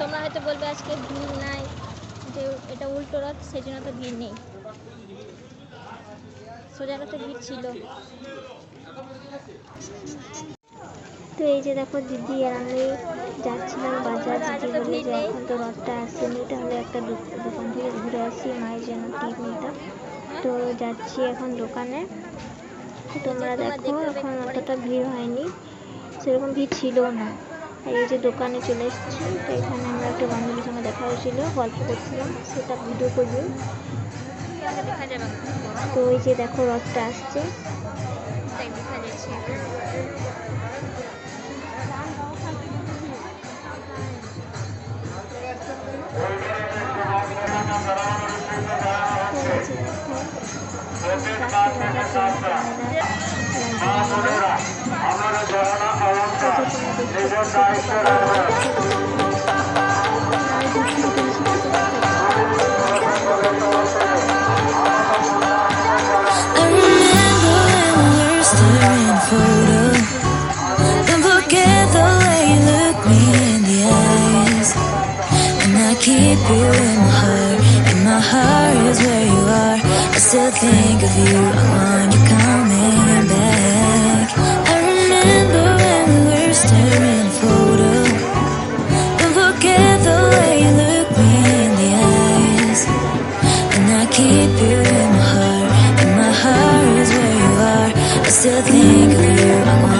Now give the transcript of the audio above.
তোমরা হয়তো বলবে আজকে ভিড় নাই যে এটা উল্টো রথ সেই জন্য তো ভিড় নেই। সোজা রথে ভিড় ছিল। তো এই যে দেখো দিদি আর আমি যাচ্ছিলাম বাজার দিদি বলে যে এখন তো রথটা আসেনি তাহলে একটা দোকান থেকে ঘুরে আসি মায়ের জন্য টিপ নিতাম তো যাচ্ছি এখন দোকানে। তোমরা দেখো এখন অতটা ভিড় হয়নি সেরকম ভিড় ছিল না। এই যে দোকানে চলে এসেছি, তো এখানে আমরা একটা বান্ধবীর সঙ্গে দেখা হয়েছিল, গল্প করছিলাম, সেটা ভিডিও করব। তো ওই যে দেখো, রথটা আসছে। দেখো keep you in my heart, and my heart is where you are. I still think of you, I want to think.